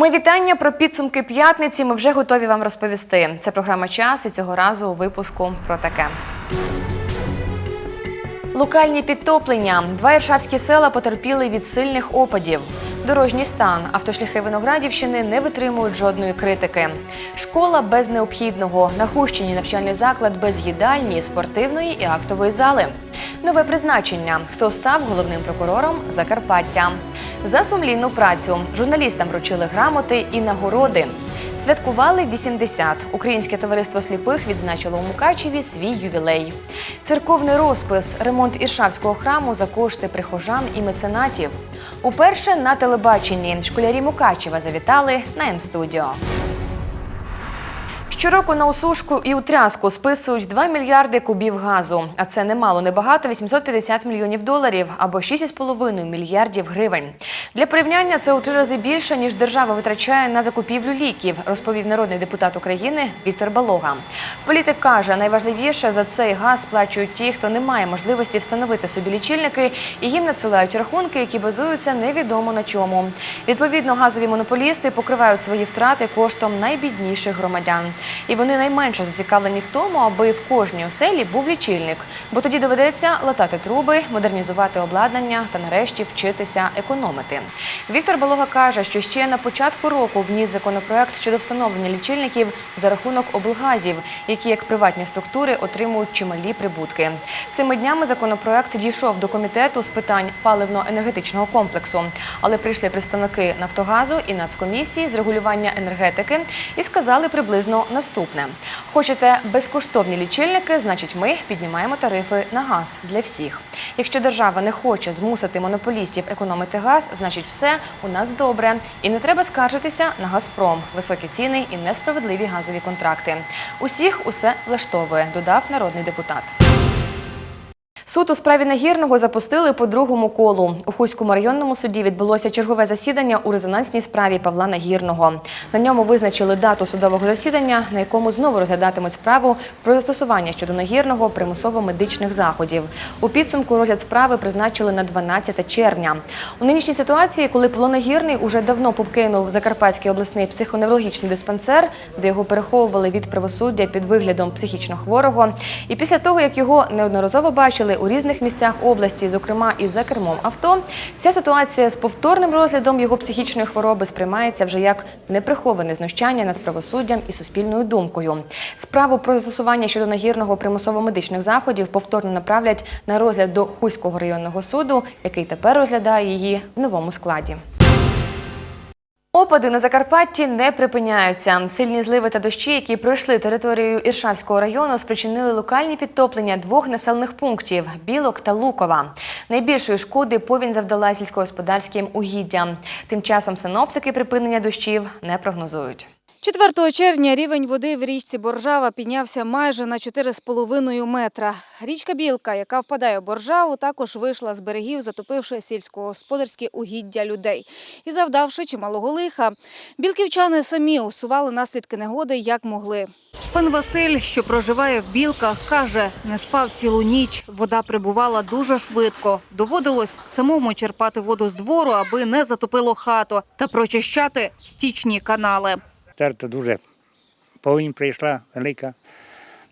Ми вітання про підсумки п'ятниці. Ми вже готові вам розповісти. Це програма час і цього разу у випуску про таке. Локальні підтоплення. Два іршавські села потерпіли від сильних опадів. Дорожній стан. Автошляхи Виноградівщини не витримують жодної критики. Школа без необхідного. На Хущині навчальний заклад без їдальні, спортивної і актової зали. Нове призначення. Хто став головним прокурором Закарпаття? За сумлінну працю журналістам вручили грамоти і нагороди. Святкували 80. Українське товариство сліпих відзначило у Мукачеві свій ювілей. Церковний розпис, ремонт Іршавського храму за кошти прихожан і меценатів. Уперше на телебаченні школярі Мукачева завітали на М-студіо. Щороку на усушку і утряску списують 2 мільярди кубів газу. А це немало небагато 850 мільйонів доларів або 6,5 мільярдів гривень. Для порівняння це у три рази більше, ніж держава витрачає на закупівлю ліків, розповів народний депутат України Віктор Балога. Політик каже, найважливіше за цей газ сплачують ті, хто не має можливості встановити собі лічильники, і їм надсилають рахунки, які базуються невідомо на чому. Відповідно, газові монополісти покривають свої втрати коштом найбідніших громадян. І вони найменше зацікавлені в тому, аби в кожній оселі був лічильник, бо тоді доведеться латати труби, модернізувати обладнання та нарешті вчитися економити. Віктор Балога каже, що ще на початку року вніс законопроект щодо встановлення лічильників за рахунок облгазів, які як приватні структури отримують чималі прибутки. Цими днями законопроект дійшов до комітету з питань паливно-енергетичного комплексу, але прийшли представники Нафтогазу і Нацкомісії з регулювання енергетики і сказали приблизно наступне: хочете безкоштовні лічильники, значить, ми піднімаємо тарифи на газ для всіх. Якщо держава не хоче змусити монополістів економити газ, значить все у нас добре. І не треба скаржитися на Газпром, високі ціни і несправедливі газові контракти. Усіх усе влаштовує, додав народний депутат. Суд у справі Нагірного запустили по другому колу. У Хуському районному суді відбулося чергове засідання у резонансній справі Павла Нагірного. На ньому визначили дату судового засідання, на якому знову розглядатимуть справу про застосування щодо Нагірного примусово-медичних заходів. У підсумку розгляд справи призначили на 12 червня. У нинішній ситуації, коли Павло Нагірний уже давно покинув Закарпатський обласний психоневрологічний диспансер, де його переховували від правосуддя під виглядом психічно хворого, і після того, як його неодноразово бачили у різних місцях області, зокрема і за кермом авто, вся ситуація з повторним розглядом його психічної хвороби сприймається вже як неприховане знущання над правосуддям і суспільною думкою. Справу про застосування щодо нагірного примусово-медичних заходів повторно направлять на розгляд до Хуського районного суду, який тепер розглядає її в новому складі. Опади на Закарпатті не припиняються. Сильні зливи та дощі, які пройшли територією Іршавського району, спричинили локальні підтоплення двох населених пунктів Білок та Лукова. Найбільшої шкоди повінь завдала сільськогосподарським угіддям. Тим часом синоптики припинення дощів не прогнозують. 4 червня рівень води в річці Боржава піднявся майже на 4,5 метра. Річка Білка, яка впадає в Боржаву, також вийшла з берегів, затопивши сільськогосподарські угіддя людей і завдавши чималого лиха. Білківчани самі усували наслідки негоди як могли. Пан Василь, що проживає в Білках, каже, не спав цілу ніч. Вода прибувала дуже швидко. Доводилось самому черпати воду з двору, аби не затопило хату та прочищати стічні канали. Терто дуже повінь прийшла велика.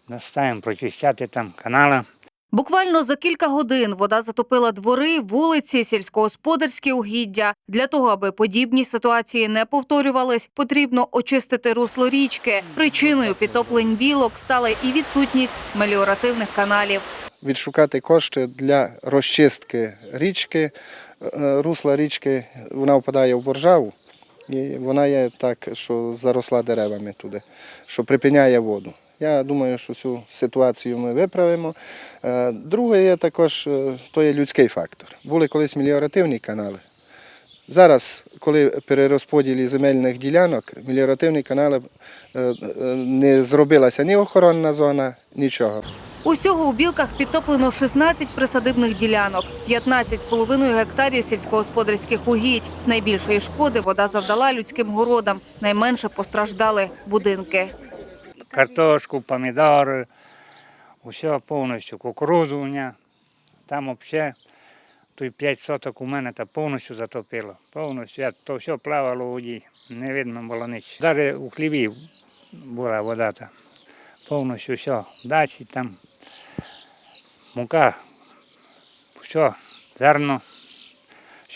Настаємо прочищати там канала. Буквально за кілька годин вода затопила двори, вулиці, сільськогосподарські угіддя. Для того, аби подібні ситуації не повторювались, потрібно очистити русло річки. Причиною підтоплень білок стала і відсутність меліоративних каналів. відшукати кошти для розчистки річки. Е, Русла річки вона впадає в боржаву, і вона є так, що заросла деревами туди, що припиняє воду. Я думаю, що цю ситуацію ми виправимо. Е, Друге є також е, то є людський фактор. Були колись меліоративні канали. Зараз, коли при розподілі земельних ділянок, меліоративні канали е, е, не зробилася ні охоронна зона, нічого. Усього у білках підтоплено 16 присадибних ділянок, 15,5 гектарів сільськогосподарських угідь. Найбільшої шкоди вода завдала людським городам. Найменше постраждали будинки. Картошку, помідори, усе повністю кукурудзу. Там взагалі Той 5 соток у мене та повністю затопило. Повністю. Я, то все плавало у воді. Не видно було ніч. Навіть у хліві була вода та. Повністю все. Дачі там. Мука. Все. Зерно.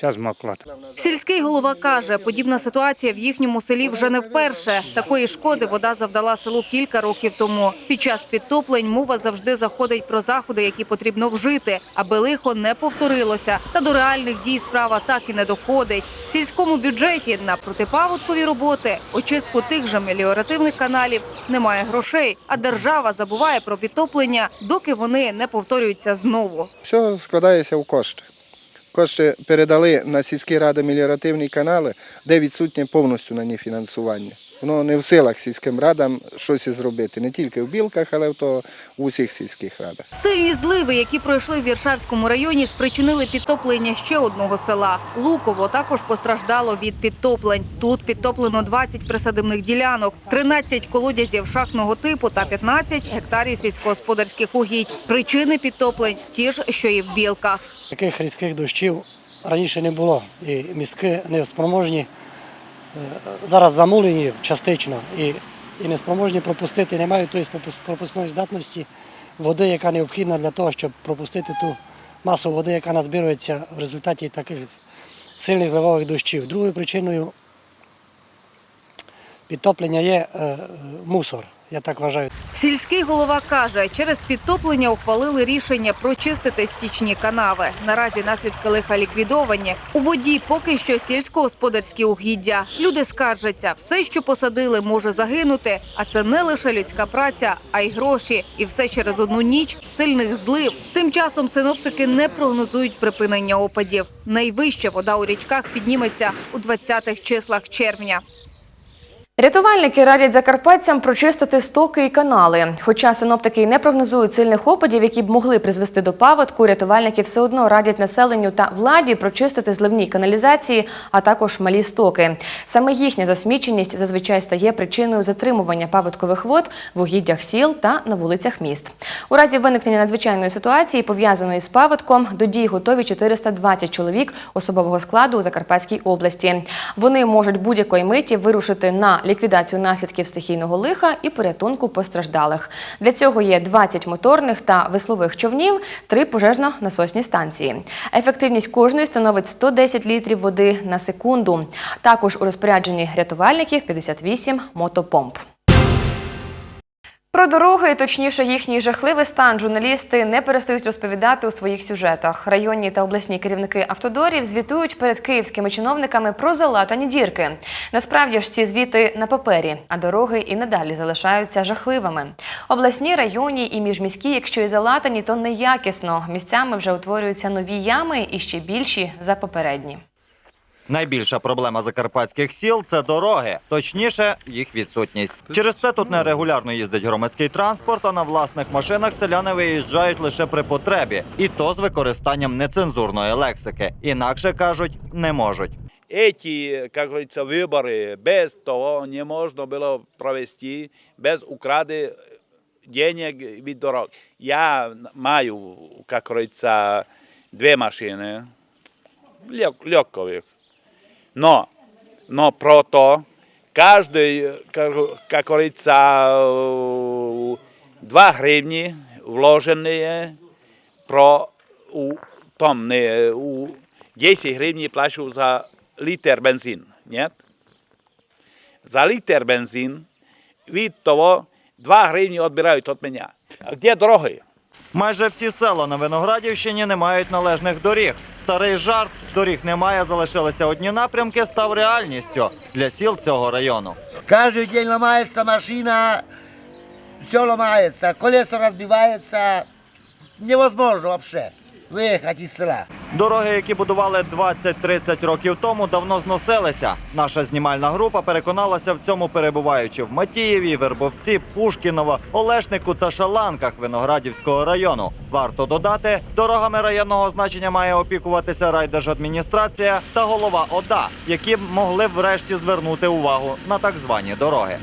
Все змокло. Сільський голова каже, подібна ситуація в їхньому селі вже не вперше. Такої шкоди вода завдала селу кілька років тому. Під час підтоплень мова завжди заходить про заходи, які потрібно вжити, аби лихо не повторилося. Та до реальних дій справа так і не доходить. В сільському бюджеті на протипаводкові роботи, очистку тих же меліоративних каналів немає грошей, а держава забуває про підтоплення, доки вони не повторюються знову. Все складається в кошти. Кошти передали на сільські ради меліоративні канали, де відсутнє повністю на ній фінансування. Воно не в силах сільським радам щось і зробити, не тільки в білках, але в то в усіх сільських радах. Сильні зливи, які пройшли в Віршавському районі, спричинили підтоплення ще одного села. Луково також постраждало від підтоплень. Тут підтоплено 20 присадибних ділянок, 13 колодязів шахтного типу та 15 гектарів сільськогосподарських угідь. Причини підтоплень ті ж, що і в білках. Таких різких дощів раніше не було. І містки неспроможні, е, зараз замулені частично і, і неспроможні пропустити, не мають тої пропускної здатності води, яка необхідна для того, щоб пропустити ту масу води, яка назбирується в результаті таких сильних зливових дощів. Другою причиною підтоплення є е, е, мусор, я так вважаю. Сільський голова каже, через підтоплення ухвалили рішення прочистити стічні канави. Наразі наслідки лиха ліквідовані. У воді поки що сільськогосподарські угіддя. Люди скаржаться, все, що посадили, може загинути. А це не лише людська праця, а й гроші. І все через одну ніч сильних злив. Тим часом синоптики не прогнозують припинення опадів. Найвища вода у річках підніметься у 20-х числах червня. Рятувальники радять закарпатцям прочистити стоки і канали. Хоча синоптики й не прогнозують сильних опадів, які б могли призвести до паводку, рятувальники все одно радять населенню та владі прочистити зливні каналізації, а також малі стоки. Саме їхня засміченість зазвичай стає причиною затримування паводкових вод в угіддях сіл та на вулицях міст. У разі виникнення надзвичайної ситуації, пов'язаної з паводком, до дій готові 420 чоловік особового складу у Закарпатській області. Вони можуть будь-якої миті вирушити на ліквідацію наслідків стихійного лиха і порятунку постраждалих. Для цього є 20 моторних та веслових човнів, три пожежно-насосні станції. Ефективність кожної становить 110 літрів води на секунду. Також у розпорядженні рятувальників 58 мотопомп. Про дороги, точніше їхній жахливий стан, журналісти не перестають розповідати у своїх сюжетах. Районні та обласні керівники автодорів звітують перед київськими чиновниками про залатані дірки. Насправді ж ці звіти на папері, а дороги і надалі залишаються жахливими. Обласні, районні і міжміські, якщо і залатані, то неякісно. Місцями вже утворюються нові ями і ще більші за попередні. Найбільша проблема закарпатських сіл це дороги, точніше, їх відсутність. Через це тут нерегулярно їздить громадський транспорт, а на власних машинах селяни виїжджають лише при потребі, і то з використанням нецензурної лексики. Інакше кажуть, не можуть. Эти, как говорится, выборы без того не можно было провести, без украды денег від дорог. Я маю, как говорится, две машины, лег- легковых. Но, но про то, каждый, как, как говорится, э, 2 гривни вложенные про у том не у 10 гривен плачу за литр бензин, нет? За литр бензин від того 2 гривні відбирають від мене. А де дороги? Майже всі села на Виноградівщині не мають належних доріг. Старий жарт доріг немає, залишилися одні напрямки, став реальністю для сіл цього району. Каждый день ламається машина, все ламається, колесо розбивається. Невозможно вообще выехать из села. Дороги, які будували 20-30 років тому, давно зносилися. Наша знімальна група переконалася в цьому, перебуваючи в Матієві, Вербовці, Пушкіново, Олешнику та Шаланках Виноградівського району. Варто додати, дорогами районного значення має опікуватися райдержадміністрація та голова ОДА, які могли б врешті звернути увагу на так звані дороги.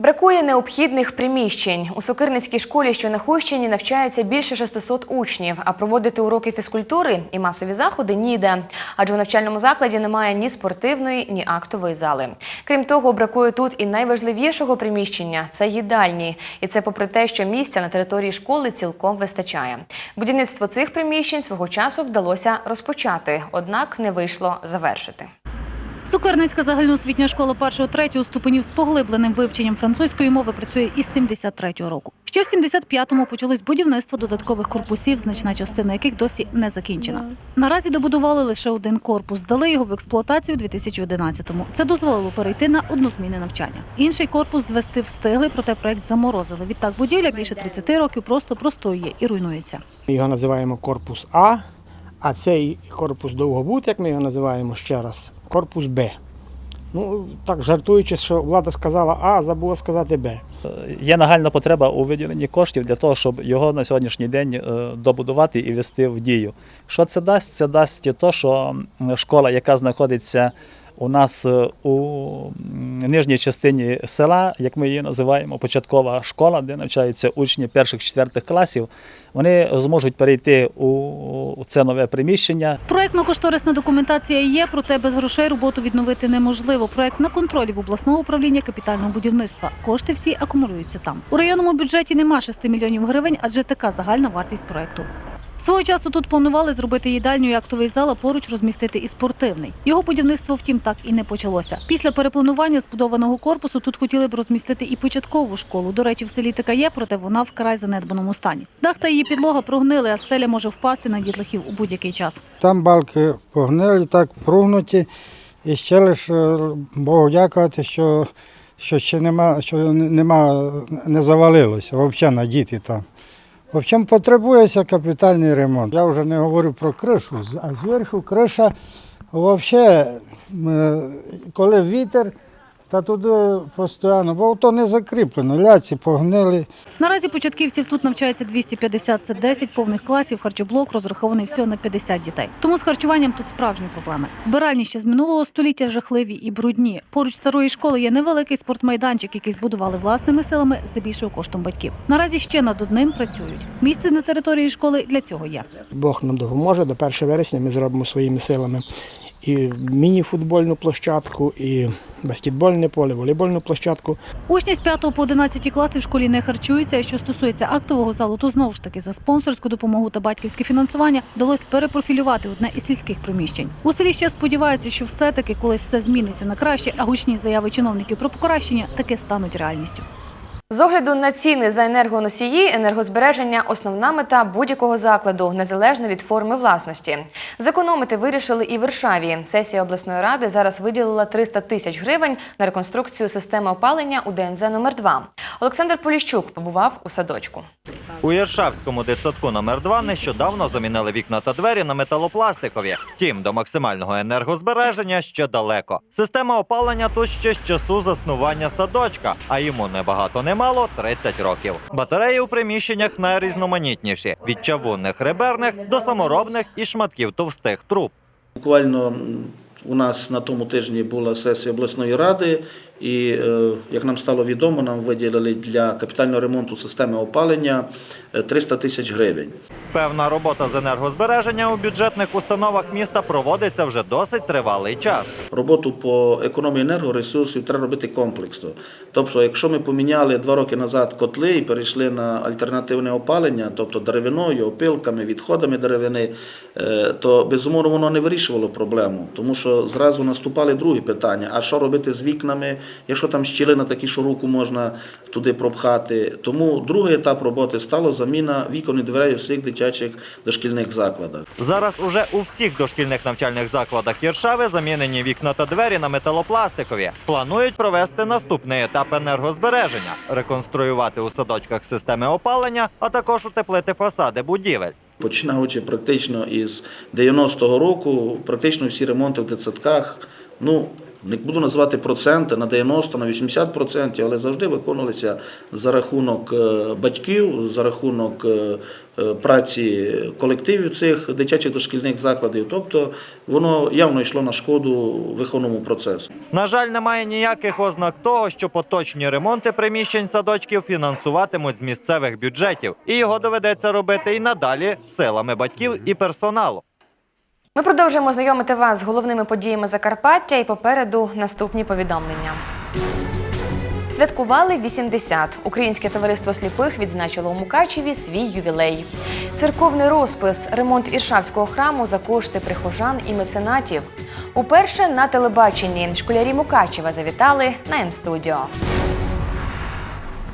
Бракує необхідних приміщень. У Сокирницькій школі, що на Хущині, навчається більше 600 учнів, а проводити уроки фізкультури і масові заходи ніде. Адже у навчальному закладі немає ні спортивної, ні актової зали. Крім того, бракує тут і найважливішого приміщення це їдальні. І це попри те, що місця на території школи цілком вистачає. Будівництво цих приміщень свого часу вдалося розпочати, однак не вийшло завершити. Сукарницька загальноосвітня школа 1-3 ступенів з поглибленим вивченням французької мови працює із 73-го року. Ще в 75-му почалось будівництво додаткових корпусів, значна частина яких досі не закінчена. Наразі добудували лише один корпус, здали його в експлуатацію у 2011-му. Це дозволило перейти на однозмінне навчання. Інший корпус звести встигли, проте проект заморозили. Відтак будівля більше 30 років просто простоює і руйнується. Ми його називаємо корпус А, а цей корпус довгобут, як ми його називаємо ще раз, корпус Б. Ну, так жартуючи, що влада сказала А, забула сказати Б. Є нагальна потреба у виділенні коштів для того, щоб його на сьогоднішній день е, добудувати і вести в дію. Що це дасть? Це дасть те, що школа, яка знаходиться у нас е, у нижній частині села, як ми її називаємо, початкова школа, де навчаються учні перших-четвертих класів, вони зможуть перейти у це нове приміщення. Проектно-кошторисна документація є, проте без грошей роботу відновити неможливо. Проект на контролі в обласного управління капітального будівництва. Кошти всі акумулюються там. У районному бюджеті нема 6 мільйонів гривень, адже така загальна вартість проекту. Свого часу тут планували зробити їдальню і актовий зал, а поруч розмістити і спортивний. Його будівництво, втім, так і не почалося. Після перепланування збудованого корпусу тут хотіли б розмістити і початкову школу. До речі, в селі така є, проте вона вкрай занедбаному стані. Дах та її підлога прогнили, а стеля може впасти на дітлахів у будь-який час. Там балки погнили, так прогнуті. І ще лише Богу дякувати, що, що ще нема, що нема, не завалилося взагалі на діти там. В общем, потребується капітальний ремонт. Я вже не говорю про кришу, а зверху криша взагалі, коли вітер, та туди постійно, бо то не закріплено, ляці погнили. Наразі початківців тут навчається 250, це 10 повних класів. Харчоблок розрахований всього на 50 дітей. Тому з харчуванням тут справжні проблеми. Вбиральні ще з минулого століття жахливі і брудні. Поруч старої школи є невеликий спортмайданчик, який збудували власними силами, здебільшого коштом батьків. Наразі ще над одним працюють. Місце на території школи для цього є. Бог нам допоможе, до 1 вересня ми зробимо своїми силами і міні-футбольну площадку, і баскетбольне поле, волейбольну площадку. Учні з 5 по 11 класи в школі не харчуються. Що стосується актового залу, то знову ж таки за спонсорську допомогу та батьківське фінансування вдалося перепрофілювати одне із сільських приміщень. У селі ще сподіваються, що все-таки колись все зміниться на краще, а гучні заяви чиновників про покращення таки стануть реальністю. З огляду на ціни за енергоносії, енергозбереження – основна мета будь-якого закладу, незалежно від форми власності. Зекономити вирішили і в Варшаві. Сесія обласної ради зараз виділила 300 тисяч гривень на реконструкцію системи опалення у ДНЗ номер 2 Олександр Поліщук побував у садочку. У Єршавському дитсадку номер 2 нещодавно замінили вікна та двері на металопластикові. Втім, до максимального енергозбереження ще далеко. Система опалення тут ще з часу заснування садочка, а йому не багато мало 30 років. Батареї у приміщеннях найрізноманітніші від чавунних реберних до саморобних і шматків товстих труб. Буквально у нас на тому тижні була сесія обласної ради, і е, як нам стало відомо, нам виділили для капітального ремонту системи опалення 300 тисяч гривень. Певна робота з енергозбереження у бюджетних установах міста проводиться вже досить тривалий час. Роботу по економії енергоресурсів треба робити комплексно. Тобто, якщо ми поміняли два роки назад котли і перейшли на альтернативне опалення, тобто деревиною, опилками, відходами деревини, е, то безумовно воно не вирішувало проблему, тому що зразу наступали другі питання: а що робити з вікнами, якщо там щілина такі, що руку можна туди пропхати. Тому другий етап роботи стало заміна вікон і дверей у всіх дитячих дошкільних закладах. Зараз уже у всіх дошкільних навчальних закладах Єршави замінені вікна та двері на металопластикові. Планують провести наступний етап енергозбереження, реконструювати у садочках системи опалення, а також утеплити фасади будівель. Починаючи практично із 90-го року, практично всі ремонти в дитсадках, ну, Не буду називати проценти на 90, на 80%, але завжди виконувалися за рахунок е, батьків, за рахунок е, е, праці колективів цих дитячих дошкільних закладів. Тобто воно явно йшло на шкоду виховному процесу. На жаль, немає ніяких ознак того, що поточні ремонти приміщень садочків фінансуватимуть з місцевих бюджетів, і його доведеться робити і надалі силами батьків і персоналу. Ми продовжуємо знайомити вас з головними подіями Закарпаття і попереду наступні повідомлення. Святкували 80. Українське товариство сліпих відзначило у Мукачеві свій ювілей. Церковний розпис, ремонт Іршавського храму за кошти прихожан і меценатів. Уперше на телебаченні школярі Мукачева завітали на М-студіо.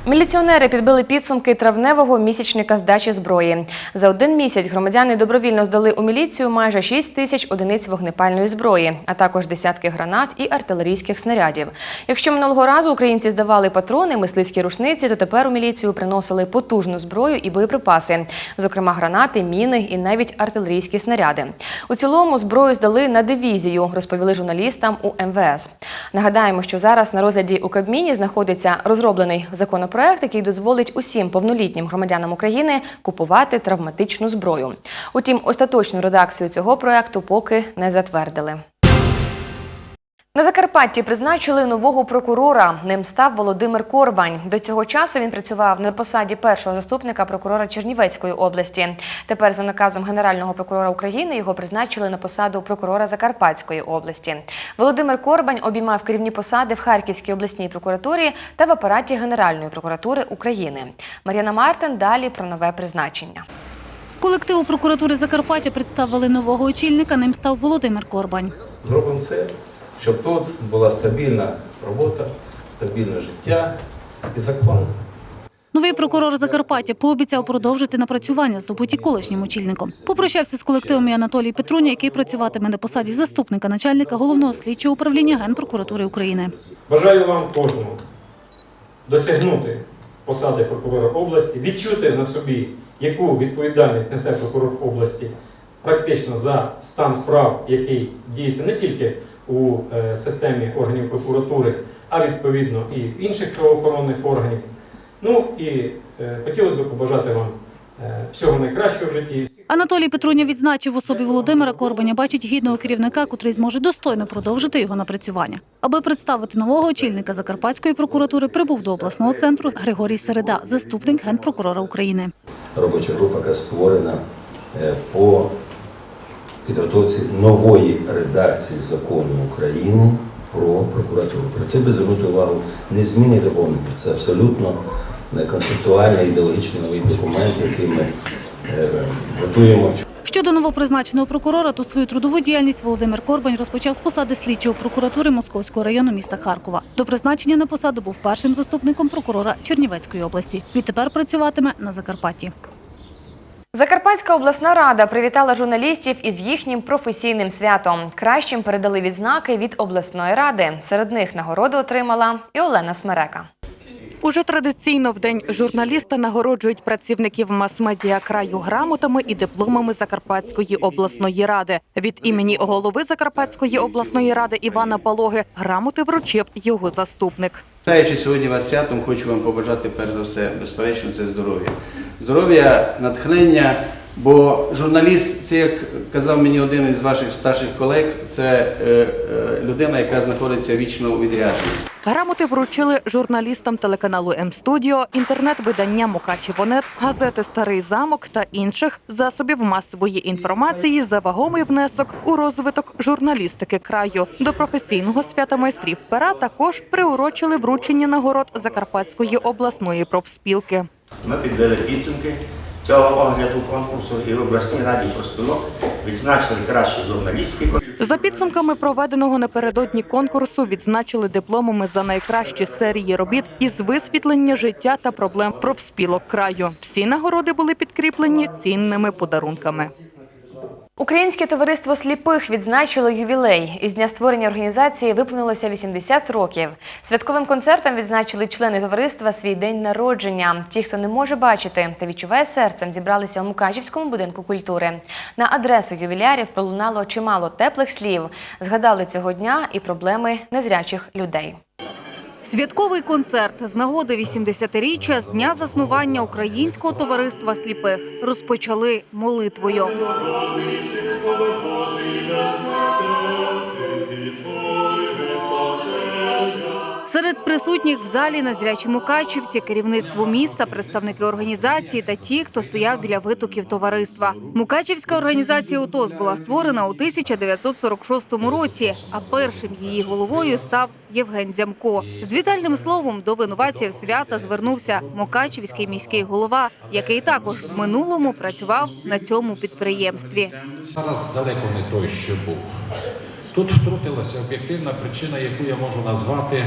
Міліціонери підбили підсумки травневого місячника здачі зброї. За один місяць громадяни добровільно здали у міліцію майже 6 тисяч одиниць вогнепальної зброї, а також десятки гранат і артилерійських снарядів. Якщо минулого разу українці здавали патрони, мисливські рушниці, то тепер у міліцію приносили потужну зброю і боєприпаси, зокрема гранати, міни і навіть артилерійські снаряди. У цілому зброю здали на дивізію, розповіли журналістам у МВС. Нагадаємо, що зараз на розгляді у Кабміні знаходиться розроблений законопроект, який дозволить усім повнолітнім громадянам України купувати травматичну зброю. Утім, остаточну редакцію цього проекту поки не затвердили. На Закарпатті призначили нового прокурора. Ним став Володимир Корбань. До цього часу він працював на посаді першого заступника прокурора Чернівецької області. Тепер, за наказом Генерального прокурора України, його призначили на посаду прокурора Закарпатської області. Володимир Корбань обіймав керівні посади в Харківській обласній прокуратурі та в апараті Генеральної прокуратури України. Мар'яна Мартин далі про нове призначення. Колективу прокуратури Закарпаття представили нового очільника. Ним став Володимир Корбань. Зробимо все, щоб тут була стабільна робота, стабільне життя і закон. Новий прокурор Закарпаття пообіцяв продовжити напрацювання, здобуті колишнім очільником. Попрощався з колективом і Анатолій Петруня, який працюватиме на посаді заступника начальника головного слідчого управління Генпрокуратури України. Бажаю вам кожному досягнути посади прокурора області, відчути на собі, яку відповідальність несе прокурор області практично за стан справ, який діється не тільки у е, системі органів прокуратури, а відповідно і в інших правоохоронних органів. Ну і е, хотілося б побажати вам е, всього найкращого в житті. Анатолій Петруня відзначив в особі Володимира Корбаня, бачить гідного керівника, котрий зможе достойно продовжити його напрацювання. Аби представити нового очільника Закарпатської прокуратури, прибув до обласного центру Григорій Середа, заступник генпрокурора України. Робоча група, яка створена по підготовці нової редакції закону України про прокуратуру. Про це би звернути увагу не зміни доповнення. Це абсолютно е, концептуальний ідеологічний новий документ, який ми е, готуємо. Щодо новопризначеного прокурора, то свою трудову діяльність Володимир Корбань розпочав з посади слідчого прокуратури Московського району міста Харкова. До призначення на посаду був першим заступником прокурора Чернівецької області. Відтепер працюватиме на Закарпатті. Закарпатська обласна рада привітала журналістів із їхнім професійним святом. Кращим передали відзнаки від обласної ради. Серед них нагороду отримала і Олена Смерека. Уже традиційно в день журналіста нагороджують працівників мас-медіа краю грамотами і дипломами Закарпатської обласної ради. Від імені голови Закарпатської обласної ради Івана Палоги грамоти вручив його заступник. Вітаючи сьогодні вас святом, хочу вам побажати перш за все, безперечно, це здоров'я. Здоров'я, натхнення, бо журналіст, це як казав мені один із ваших старших колег, це е, е, людина, яка знаходиться вічно у відрядженні. Грамоти вручили журналістам телеканалу М-студіо, інтернет-видання Мукачівонет, газети Старий замок та інших засобів масової інформації за вагомий внесок у розвиток журналістики краю. До професійного свята майстрів пера також приурочили вручення нагород Закарпатської обласної профспілки. Ми підвели підсумки цього огляду конкурсу і в обласній раді профспілок відзначили кращі журналістські За підсумками проведеного напередодні конкурсу відзначили дипломами за найкращі серії робіт із висвітлення життя та проблем профспілок краю. Всі нагороди були підкріплені цінними подарунками. Українське товариство сліпих відзначило ювілей. Із дня створення організації виповнилося 80 років. Святковим концертом відзначили члени товариства свій день народження. Ті, хто не може бачити та відчуває серцем, зібралися у Мукачівському будинку культури. На адресу ювілярів пролунало чимало теплих слів. Згадали цього дня і проблеми незрячих людей. Святковий концерт з нагоди 80-річчя з дня заснування Українського товариства сліпих розпочали молитвою. Серед присутніх в залі незрячі мукачівці, керівництво міста, представники організації та ті, хто стояв біля витоків товариства. Мукачівська організація УТОС була створена у 1946 році, а першим її головою став Євген Дзямко. З вітальним словом до винуватців свята звернувся Мукачівський міський голова, який також в минулому працював на цьому підприємстві. Зараз далеко не той, що був. Тут втрутилася об'єктивна причина, яку я можу назвати.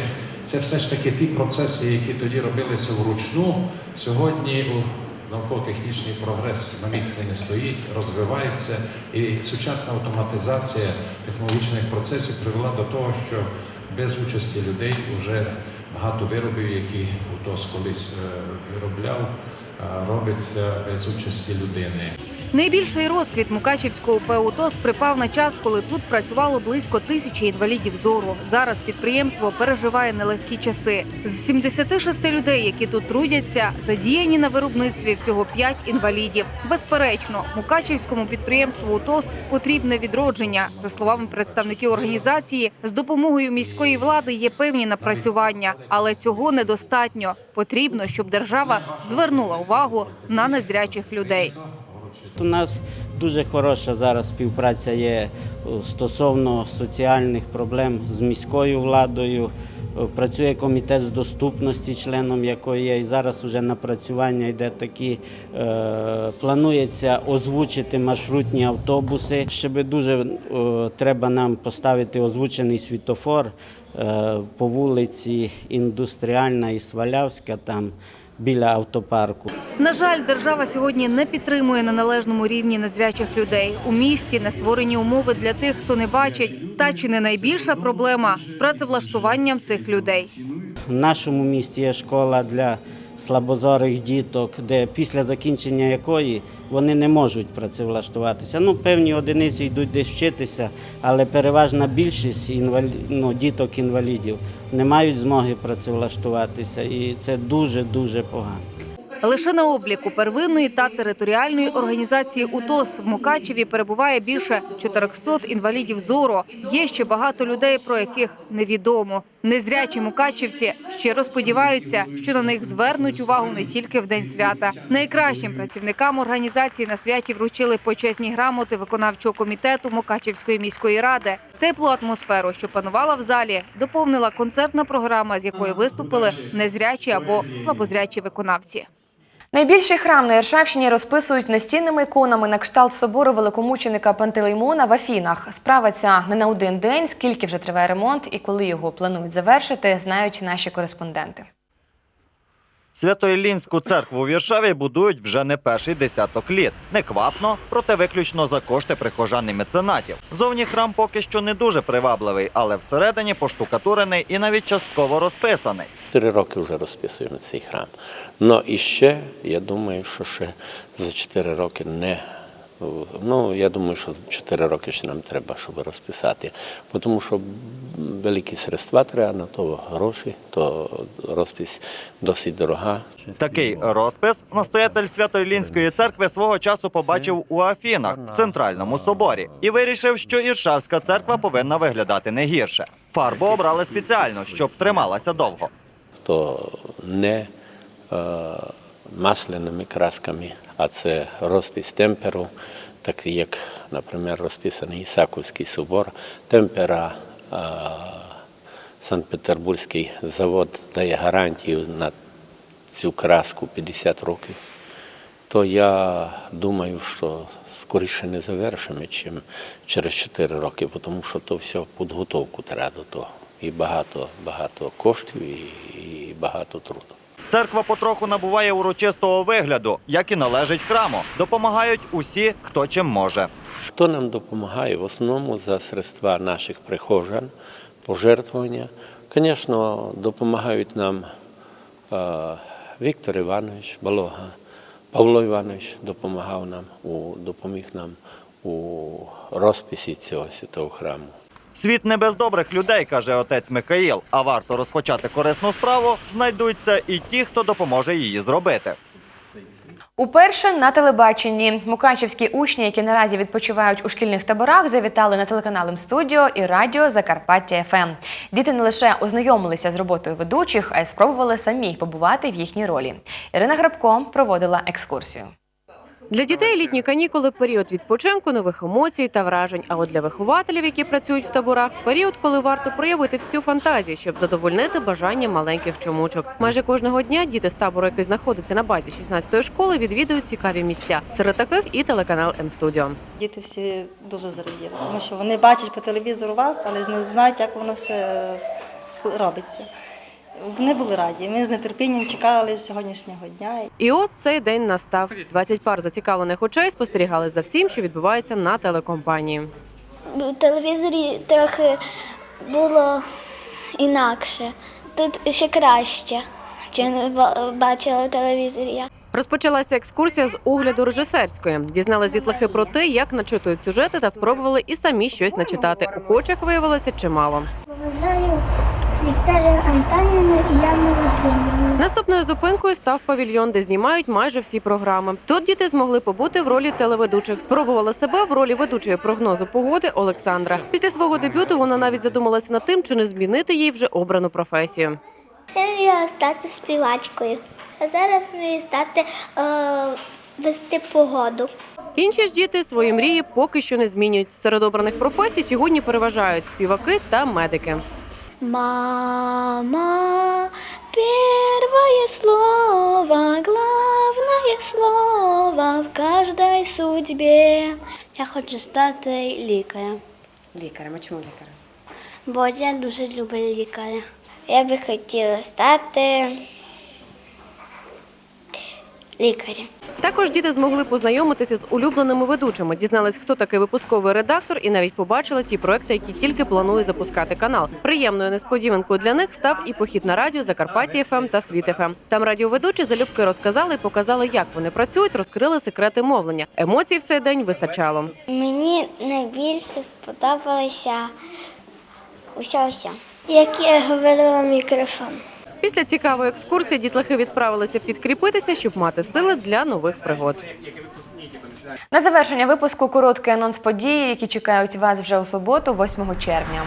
Це все ж таки ті процеси, які тоді робилися вручну. Сьогодні науково-технічний прогрес на місці не стоїть, розвивається, і сучасна автоматизація технологічних процесів привела до того, що без участі людей вже багато виробів, які УТОС колись е, виробляв, е, робиться без участі людини. Найбільший розквіт Мукачівського ПУТОС припав на час, коли тут працювало близько тисячі інвалідів зору. Зараз підприємство переживає нелегкі часи. З 76 людей, які тут трудяться, задіяні на виробництві всього 5 інвалідів. Безперечно, Мукачівському підприємству УТОС потрібне відродження. За словами представників організації, з допомогою міської влади є певні напрацювання, але цього недостатньо. Потрібно, щоб держава звернула увагу на незрячих людей. У нас дуже хороша зараз співпраця є стосовно соціальних проблем з міською владою. Працює комітет з доступності, членом якої є. І зараз вже напрацювання йде такі. Е, планується озвучити маршрутні автобуси. Ще дуже о, треба нам поставити озвучений світофор е, по вулиці Індустріальна і Свалявська, там біля автопарку. На жаль, держава сьогодні не підтримує на належному рівні незрячих людей. У місті не створені умови для тих, хто не бачить. Та чи не найбільша проблема з працевлаштуванням цих людей? В нашому місті є школа для слабозорих діток, де після закінчення якої вони не можуть працевлаштуватися. Ну, певні одиниці йдуть десь вчитися, але переважна більшість інвалі... ну, діток-інвалідів не мають змоги працевлаштуватися, і це дуже дуже погано. Лише на обліку первинної та територіальної організації УТОС в Мукачеві перебуває більше 400 інвалідів зору. Є ще багато людей, про яких невідомо. Незрячі мукачівці щиро сподіваються, що на них звернуть увагу не тільки в день свята. Найкращим працівникам організації на святі вручили почесні грамоти виконавчого комітету Мукачівської міської ради. Теплу атмосферу, що панувала в залі, доповнила концертна програма, з якої виступили незрячі або слабозрячі виконавці. Найбільший храм на Іршавщині розписують настінними іконами на кшталт собору великомученика Пантелеймона в Афінах. Справа ця не на один день, скільки вже триває ремонт і коли його планують завершити, знають наші кореспонденти. Свято-Іллінську церкву у Віршаві будують вже не перший десяток літ. Неквапно, проте виключно за кошти прихожан і меценатів. Зовні храм поки що не дуже привабливий, але всередині поштукатурений і навіть частково розписаний. Чотири роки вже розписуємо цей храм. Ну і ще, я думаю, що ще за чотири роки не. Ну, я думаю, що за чотири роки ще нам треба, щоб розписати. Бо Тому що великі средства треба на то гроші, то розпис досить дорога. Такий розпис настоятель Свято-Іллінської церкви свого часу побачив у Афінах в центральному соборі і вирішив, що Іршавська церква повинна виглядати не гірше. Фарбу обрали спеціально, щоб трималася довго. То не е, масляними красками, а це розпис темперу, такий як, наприклад, розписаний Ісаковський собор. Темпера Санкт-Петербурзький завод дає гарантію на цю краску 50 років. То я думаю, що скоріше не завершимо, чим через 4 роки, тому що то все підготовку треба до того. І багато, багато коштів, і багато труду. Церква потроху набуває урочистого вигляду, як і належить храму. Допомагають усі, хто чим може. Хто нам допомагає? В основному за средства наших прихожан, пожертвування. Звісно, допомагають нам е, Віктор Іванович Балога, Павло Іванович допомагав нам, у, допоміг нам у розписі цього святого храму. Світ не без добрих людей, каже отець Михаїл. А варто розпочати корисну справу, знайдуться і ті, хто допоможе її зробити. Уперше на телебаченні мукачівські учні, які наразі відпочивають у шкільних таборах, завітали на телеканал М-студіо і радіо Закарпаття ФМ. Діти не лише ознайомилися з роботою ведучих, а й спробували самі побувати в їхній ролі. Ірина Грабко проводила екскурсію. Для дітей літні канікули період відпочинку, нових емоцій та вражень. А от для вихователів, які працюють в таборах, період, коли варто проявити всю фантазію, щоб задовольнити бажання маленьких чомучок. Майже кожного дня діти з табору, який знаходиться на базі 16-ї школи, відвідують цікаві місця. Серед таких і телеканал М-студіо. Діти всі дуже зраділи, тому що вони бачать по телевізору вас, але не знають, як воно все ск- робиться. Вони були раді. Ми з нетерпінням чекали сьогоднішнього дня. І от цей день настав. 20 пар зацікавлених очей спостерігали за всім, що відбувається на телекомпанії. У телевізорі трохи було інакше. Тут ще краще, чим ба- бачила в телевізорі. я. Розпочалася екскурсія з огляду режисерської. Дізнались дітлахи про те, як начитують сюжети, та спробували і самі щось начитати. Охочих виявилося чимало. Поважаю Вікторію Антонівну і Яну Васильівну. Наступною зупинкою став павільйон, де знімають майже всі програми. Тут діти змогли побути в ролі телеведучих. Спробувала себе в ролі ведучої прогнозу погоди Олександра. Після свого дебюту вона навіть задумалася над тим, чи не змінити їй вже обрану професію. Я мріяла стати співачкою, а зараз мрію стати е, вести погоду. Інші ж діти свої мрії поки що не змінюють. Серед обраних професій сьогодні переважають співаки та медики. Мама, первое слово, главное слово в каждой судьбе. Я хочу стати лікарем. Лікарем, а чому лікарем? Бо я дуже люблю лікаря. Я би хотіла стати Лікарем. Також діти змогли познайомитися з улюбленими ведучими, дізнались, хто такий випусковий редактор, і навіть побачили ті проекти, які тільки планує запускати канал. Приємною несподіванкою для них став і похід на радіо Закарпаття ФМ та Світ ФМ. Там радіоведучі залюбки розказали і показали, як вони працюють, розкрили секрети мовлення. Емоцій в цей день вистачало. Мені найбільше сподобалося уся уся. Як я говорила мікрофон. Після цікавої екскурсії дітлахи відправилися підкріпитися, щоб мати сили для нових пригод. На завершення випуску короткий анонс події, які чекають вас вже у суботу, 8 червня.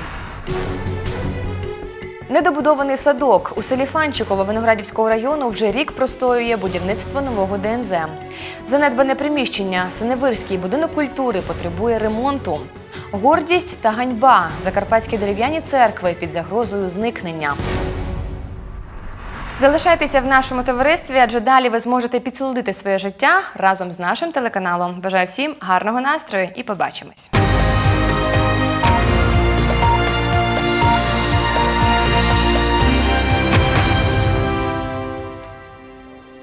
Недобудований садок у селі Фанчиково Виноградівського району вже рік простоює будівництво нового ДНЗ. Занедбане приміщення, Синевирський будинок культури потребує ремонту. Гордість та ганьба. Закарпатські дерев'яні церкви під загрозою зникнення. Залишайтеся в нашому товаристві, адже далі ви зможете підсолодити своє життя разом з нашим телеканалом. Бажаю всім гарного настрою і побачимось.